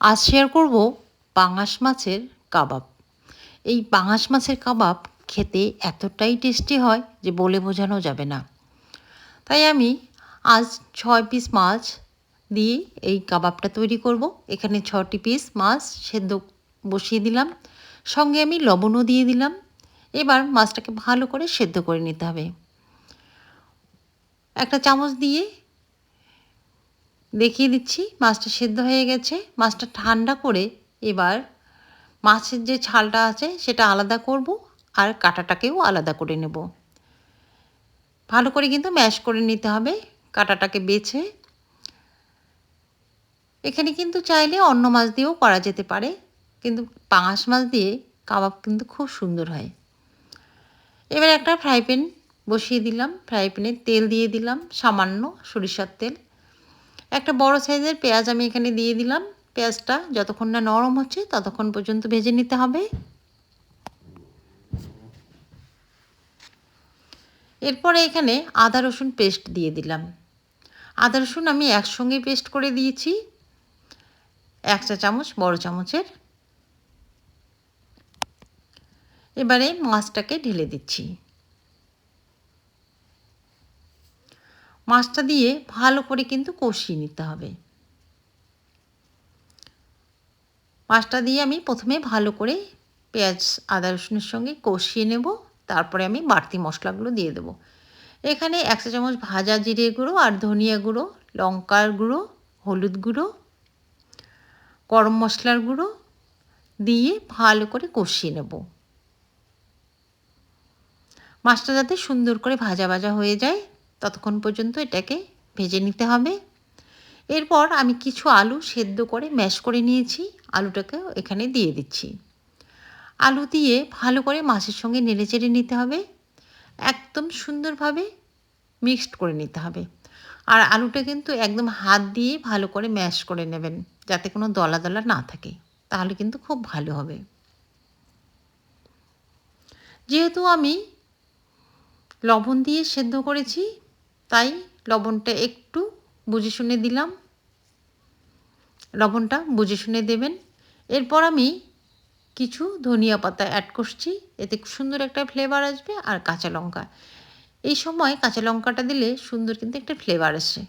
আজ শেয়ার করব পাঙাশ মাছের কাবাব। এই পাঙাশ মাছের কাবাব খেতে এতটাই টেস্টি হয় যে বলে বোঝানো যাবে না। তাই আমি আজ ছয় পিস মাছ দিয়ে এই কাবাবটা তৈরি করব। এখানে ছটি পিস মাছ সেদ্ধ বসিয়ে দিলাম। সঙ্গে আমি লবণও দিয়ে দিলাম। এবার মাছটাকে ভালো করে সেদ্ধ করে নিতে হবে। একটা চামচ দিয়ে দেখিয়ে দিচ্ছি, মাছটা সেদ্ধ হয়ে গেছে। মাছটা ঠান্ডা করে এবার মাছের যে ছালটা আছে, সেটা আলাদা করব আর কাঁটাটাকেও আলাদা করে নেব। ভালো করে কিন্তু ম্যাশ করে নিতে হবে, কাঁটাটাকে বেছে। এখানে কিন্তু চাইলে অন্য মাছ দিয়েও করা যেতে পারে, কিন্তু পাঙাশ মাছ দিয়ে কাবাব কিন্তু খুব সুন্দর হয়। এবার একটা ফ্রাই প্যান বসিয়ে দিলাম। ফ্রাই প্যানে তেল দিয়ে দিলাম, সামান্য সরিষার তেল। একটা বড় সাইজের পেঁয়াজ আমি এখানে দিয়ে দিলাম। পেঁয়াজটা যতক্ষণ না নরম হচ্ছে ততক্ষণ পর্যন্ত ভেজে নিতে হবে। এরপরে এখানে আদা রসুন পেস্ট দিয়ে দিলাম। আদা রসুন আমি একসঙ্গে পেস্ট করে দিয়েছি। এক চা চামচ, বড় চামচের। এবারে মাছটাকে ঢেলে দিচ্ছি। মাছটা দিয়ে ভালো করে কিন্তু কষিয়ে নিতে হবে। মাছটা দিয়ে আমি প্রথমে ভালো করে পেঁয়াজ, আদা, রসুনের সঙ্গে কষিয়ে নেব। তারপরে আমি বাড়তি মশলাগুলো দিয়ে দেবো। এখানে একশো চামচ ভাজা জিরে গুঁড়ো আর ধনিয়া গুঁড়ো, লঙ্কার গুঁড়ো, হলুদ গুঁড়ো, গরম মশলার গুঁড়ো দিয়ে ভালো করে কষিয়ে নেব। মাছটা যাতে সুন্দর করে ভাজা ভাজা হয়ে যায় ততক্ষণ পর্যন্ত এটাকে ভেজে নিতে হবে। এরপর আমি কিছু আলু সেদ্ধ করে ম্যাশ করে নিয়েছি। আলুটাকে এখানে দিয়ে দিচ্ছি। আলু দিয়ে ভালো করে মাছের সঙ্গে নেড়ে চেড়ে নিতে হবে। একদম সুন্দরভাবে মিক্সড করে নিতে হবে। আর আলুটা কিন্তু একদম হাত দিয়ে ভালো করে ম্যাশ করে নেবেন, যাতে কোনো দলা দলা না থাকে। তাহলে কিন্তু খুব ভালো হবে। যেহেতু আমি লবণ দিয়ে সেদ্ধ করেছি তাই লবণটা একটু বুঝে শুনে দিলাম। লবণটা বুঝে শুনে দেবেন। এরপর আমি কিছু ধনিয়া পাতা অ্যাড করছি। এতে সুন্দর একটা ফ্লেভার আসবে আর কাঁচা লঙ্কা। এই সময় কাঁচা লঙ্কাটা দিলে সুন্দর কিন্তু একটা ফ্লেভার আসে।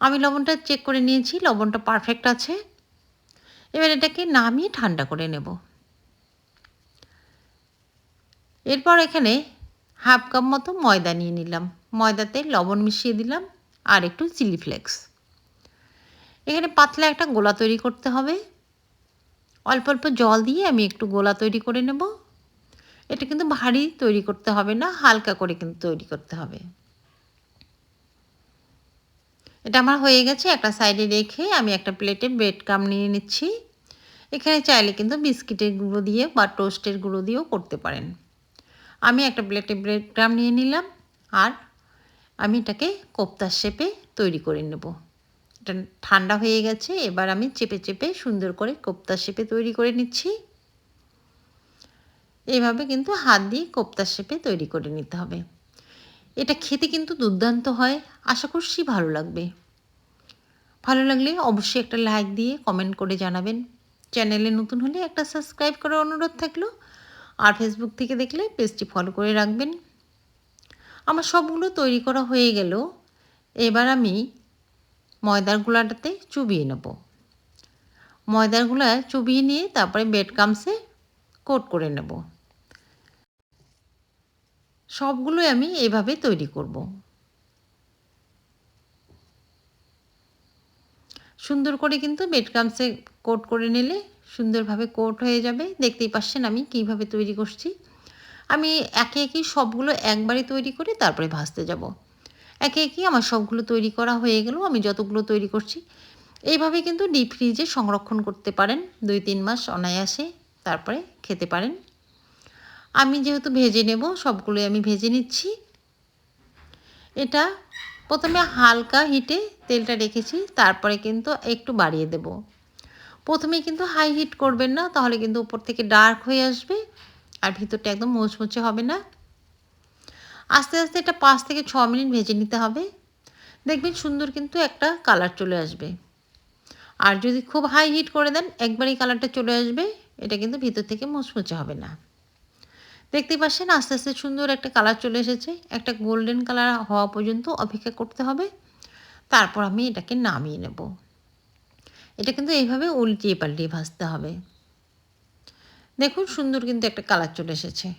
আমি লবণটা চেক করে নিয়েছি, লবণটা পারফেক্ট আছে। এবার এটাকে নামিয়ে ঠান্ডা করে নেব। এরপর এখানে হাফ কাপ মতো ময়দা নিয়ে নিলাম। ময়দাতে লবণ মিশিয়ে দিলাম আর একটু চিলি ফ্লেক্স। এখানে পাতলা একটা গোলা তৈরি করতে হবে। অল্প অল্প জল দিয়ে আমি একটু গোলা তৈরি করে নেব। এটা কিন্তু ভারী তৈরি করতে হবে না, হালকা করে কিন্তু তৈরি করতে হবে। এটা আমার হয়ে গেছে, একটা সাইডে রেখে আমি একটা প্লেটে ব্রেড কাম নিয়ে নিচ্ছি। এখানে চাইলে কিন্তু বিস্কিটের গুঁড়ো দিয়ে বা টোস্টের গুঁড়ো দিয়েও করতে পারেন। আমি একটা প্লেটে ব্রেড ক্রাম নিয়ে নিলাম আর আমি এটাকে কোপ্তার শেপে তৈরি করে নেব। এটা ঠান্ডা হয়ে গেছে, এবার আমি চেপে চেপে সুন্দর করে কোপ্তার শেপে তৈরি করে নিচ্ছি। এইভাবে কিন্তু হাত দিয়ে কোপ্তার শেপে তৈরি করে নিতে হবে। এটা খেতে কিন্তু দুর্দান্ত হয়, আশা করছি ভালো লাগবে। ভালো লাগলে অবশ্যই একটা লাইক দিয়ে কমেন্ট করে জানাবেন। চ্যানেলে নতুন হলে একটা সাবস্ক্রাইব করার অনুরোধ থাকল। আর ফেসবুক থেকে দেখলে পেজটি ফলো করে রাখবেন। আমার সবগুলো তৈরি করা হয়ে গেল। এবার আমি ময়দার গুঁড়াটাতে চুবিয়ে নেব। ময়দার গুঁড়া চুবিয়ে নিয়ে তারপরে বেড কামসে কোট করে নেব। সবগুলোই আমি এভাবে তৈরি করব। সুন্দর করে কিন্তু বেড কামসে কোট করে নিলে সুন্দরভাবে কোট হয়ে যাবে। দেখতেই পাচ্ছেন আমি কীভাবে তৈরি করছি। আমি একে একে সবগুলো একবারে তৈরি করে তারপরে ভাজতে যাব। একে একে আমার সবগুলো তৈরি করা হয়ে গেল, আমি যতগুলো তৈরি করছি। এইভাবে কিন্তু ডিপ ফ্রিজে সংরক্ষণ করতে পারেন, দুই তিন মাস অনায়াসে তারপরে খেতে পারেন। আমি যেহেতু ভেজে নেব, সবগুলোই আমি ভেজে নিচ্ছি। এটা প্রথমে হালকা হিটে তেলটা রেখেছি, তারপরে কিন্তু একটু বাড়িয়ে দেব। প্রথমে কিন্তু হাই হিট করবেন না, তাহলে কিন্তু উপর থেকে ডার্ক হয়ে আসবে আর ভিতরটা একদম মোচমোচে হবে না। আস্তে আস্তে এটা পাঁচ থেকে ছ মিনিট ভেজে নিতে হবে। দেখবেন সুন্দর কিন্তু একটা কালার চলে আসবে। আর যদি খুব হাই হিট করে দেন, একবারই কালারটা চলে আসবে, এটা কিন্তু ভিতর থেকে মুচমুচে হবে না। দেখতে পাচ্ছেন আস্তে আস্তে সুন্দর একটা কালার চলে এসেছে। একটা গোল্ডেন কালার হওয়া পর্যন্ত অপেক্ষা করতে হবে। তারপর আমি এটাকে নামিয়ে নেব। এটা কিন্তু এইভাবে উল্টিয়ে পাল্টিয়ে ভাজতে হবে। দেখুন সুন্দর কিন্তু একটা কালার চলে এসেছে।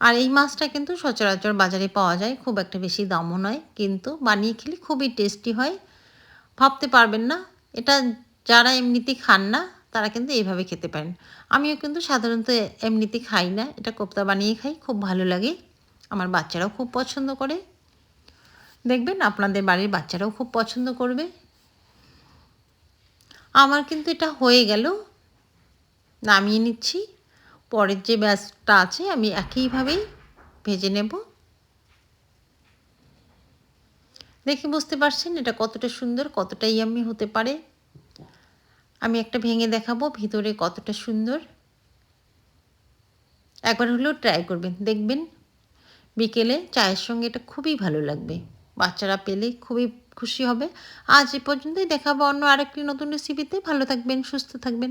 আর এই মাছটা কিন্তু সচরাচর বাজারে পাওয়া যায়, খুব একটা বেশি দামও নয়, কিন্তু বানিয়ে খেলে খুবই টেস্টি হয়। ভাবতে পারবেন না, এটা যারা এমনিতেই খান না, তারা কিন্তু এইভাবে খেতে পারেন। আমিও কিন্তু সাধারণত এমনিতে খাই না, এটা কোপ্তা বানিয়ে খাই, খুব ভালো লাগে। আমার বাচ্চারাও খুব পছন্দ করে। দেখবেন আপনাদের বাড়ির বাচ্চারাও খুব পছন্দ করবে। আমার কিন্তু এটা হয়ে গেল। নামিয়ে নিচ্ছি। পরের যে ব্যাসটা আছে, আমি একইভাবেই ভেজে নেব। দেখে বুঝতে পারছেন এটা কতটা সুন্দর, কতটা ইয়ামি হতে পারে। আমি একটা ভেঙে দেখাবো ভিতরে কতটা সুন্দর। একবার হলেও ট্রাই করবেন। দেখবেন বিকেলে চায়ের সঙ্গে এটা খুবই ভালো লাগবে। বাচ্চারা পেলে খুবই খুশি হবে। আজ এ পর্যন্তই দেখাবো অন্য আরেকটি নতুন রেসিপিতে ভালো থাকবেন, সুস্থ থাকবেন।